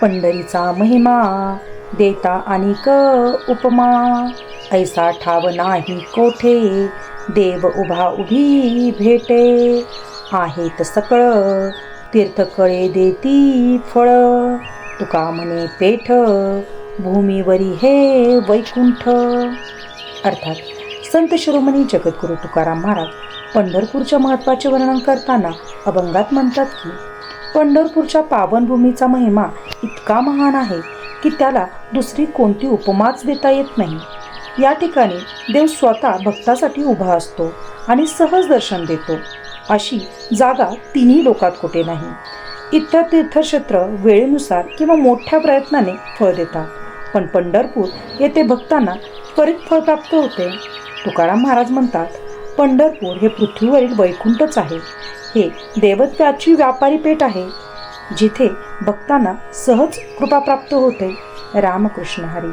पंढरीचा महिमा देता आणि क उपमा. ऐसा ठाव नाही कोठे देव उभा उभी भेटे. आहेत सकळ तीर्थकळे देती फळ. तुका म्हणे पेठ भूमीवरी हे वैकुंठ. अर्थात संत शिरोमणी जगद्गुरू तुकाराम महाराज पंढरपूरच्या महत्त्वाचे वर्णन करताना अभंगात म्हणतात की पंढरपूरच्या पावनभूमीचा महिमा इतका महान आहे की त्याला दुसरी कोणती उपमाच देता येत नाही. या ठिकाणी देव स्वतः भक्तासाठी उभा असतो आणि सहज दर्शन देतो. अशी जागा तिन्ही लोकात कुठे नाही. इतर तीर्थक्षेत्र वेळेनुसार किंवा मोठ्या प्रयत्नाने फळ देतात. पण पंढरपूर येथे भक्तांना त्वरित फळ प्राप्त होते. तुकाराम महाराज म्हणतात पंढरपूर हे पृथ्वीवरील वैकुंठच आहे. हे देवत्वाची व्यापारी पेठ आहे. जिथे भक्तांना सहज कृपा प्राप्त होते. रामकृष्ण हरी.